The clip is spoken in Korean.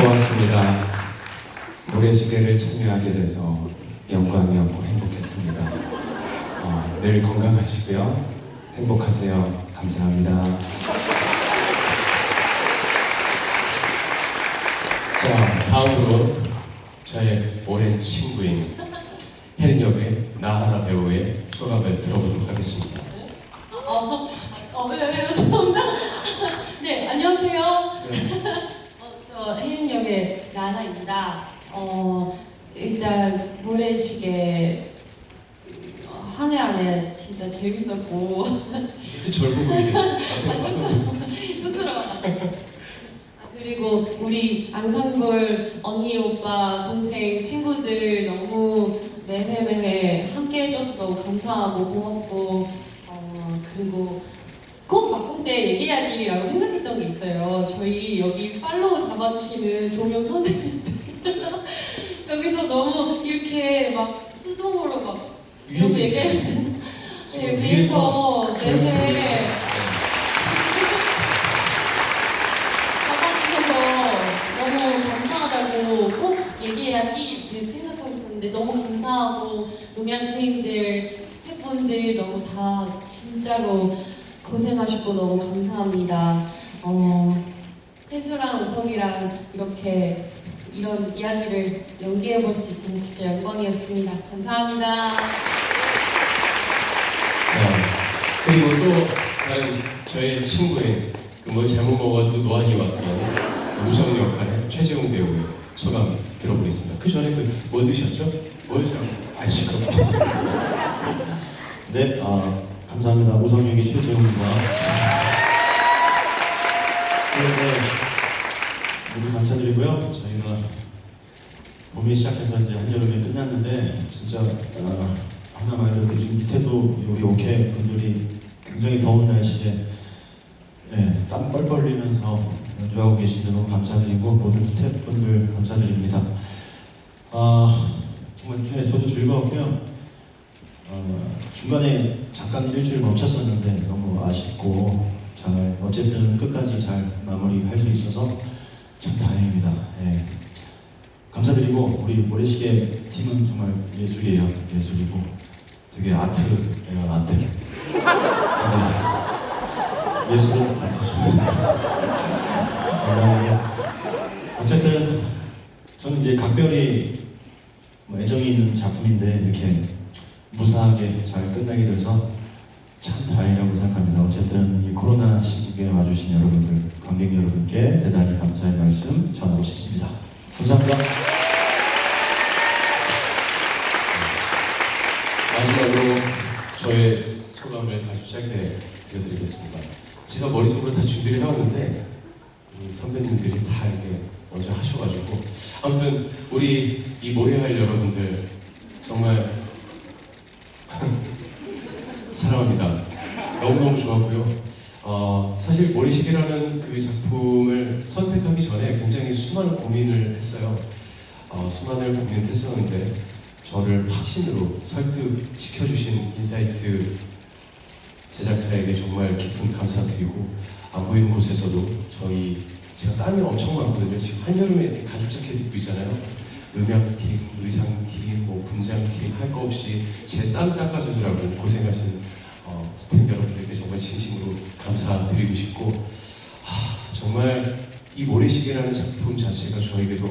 고맙습니다. 모래시계를 참여하게 돼서 영광이었고 행복했습니다. 어, 늘 건강하시고요. 행복하세요. 감사합니다. 자, 다음으로 저의 오랜 친구인 혜린 역의 나하나 배우의 소감을 들어보도록 하겠습니다. 어, 어, 네, 네, 죄송합니다. 네, 안녕하세요. 나나입니다. 어, 일단 모래시계 어, 한해 안에 진짜 재밌었고 보고 이게 아, 쑥스러워. 아, 그리고 우리 앙상블 언니, 오빠, 동생, 친구들 너무 매회매회 함께 해줘서 너무 감사하고 고맙고 어, 그리고 꼭 바꿈 때 얘기해야지라고 생각했던 게 있어요. 저희 여기 잡아주시는 조명 선생님들 여기서 너무 이렇게 막 수동으로 막 계세요. 되나? 지금 네, 위에서 저를 보고 네네 계세요. 잡아주셔서 너무 감사하다고 꼭 얘기해야지 이렇게 생각하고 있었는데 너무 감사하고 노미안 선생님들 스태프분들 너무 다 진짜로 고생하셨고 너무 감사합니다. 어, 세수랑 우성이랑 이렇게 이런 이야기를 연기해 볼 수 있으면 진짜 영광이었습니다. 감사합니다. 네. 그리고 또 다른 저의 친구인 그뭘 잘못 먹어가지고 노안이 왔던 그 우성 역할의 최재훈 배우의 소감 들어보겠습니다. 그 전에 그뭐 드셨죠? 뭘 잘못 안 시끄럽고 네, 아, 감사합니다. 우성 역의 최재훈입니다. 모두 감사드리고요. 저희가 봄이 시작해서 이제 한여름이 끝났는데 진짜 어, 하나 말대로 그 지금 밑에도 우리 오케 분들이 굉장히 더운 날씨에 예, 땀 뻘뻘 흘리면서 연주하고 계신데 너무 감사드리고 모든 스태프분들 감사드립니다. 아 정말 네, 저도 즐거웠고요. 어, 중간에 잠깐 일주일 멈췄었는데 너무 아쉽고 잘 어쨌든 끝까지 잘 마무리할 수 있어서 참 다행입니다. 예. 감사드리고 우리 모래시계 팀은 정말 예술이에요. 예술이고 되게 아트예요. 아트. 네. 예술은 아트죠. 어, 어쨌든 저는 이제 각별히 뭐 애정이 있는 작품인데 이렇게 무사하게 잘 끝나게 돼서 참 다행이라고 생각합니다. 어쨌든 이 코로나 시국에 와주신 여러분들, 관객 여러분께 대단히 감사의 말씀 전하고 싶습니다. 감사합니다. 마지막으로 저의 소감을 다시 짧게 들려드리겠습니다. 제가 머릿속으로 다 준비를 해왔는데 이 선배님들이 다 이렇게 먼저 하셔가지고 아무튼 우리 이 모래할 여러분들 정말 사랑합니다. 너무너무 좋았고요. 어, 사실 모래시계라는 그 작품을 선택하기 전에 굉장히 수많은 고민을 했어요. 어, 수많은 고민을 했었는데 저를 확신으로 설득시켜주신 인사이트 제작사에게 정말 깊은 감사드리고 안 보이는 곳에서도 저희 제가 땀이 엄청 많거든요. 지금 한여름에 가죽 자켓 입고 있잖아요. 음향팀, 의상팀, 뭐 분장팀 할 거 없이 제 땀 닦아주느라고 고생하신 어, 스태프 여러분들께 정말 진심으로 감사드리고 싶고 하, 정말 이 모래시계라는 작품 자체가 저에게도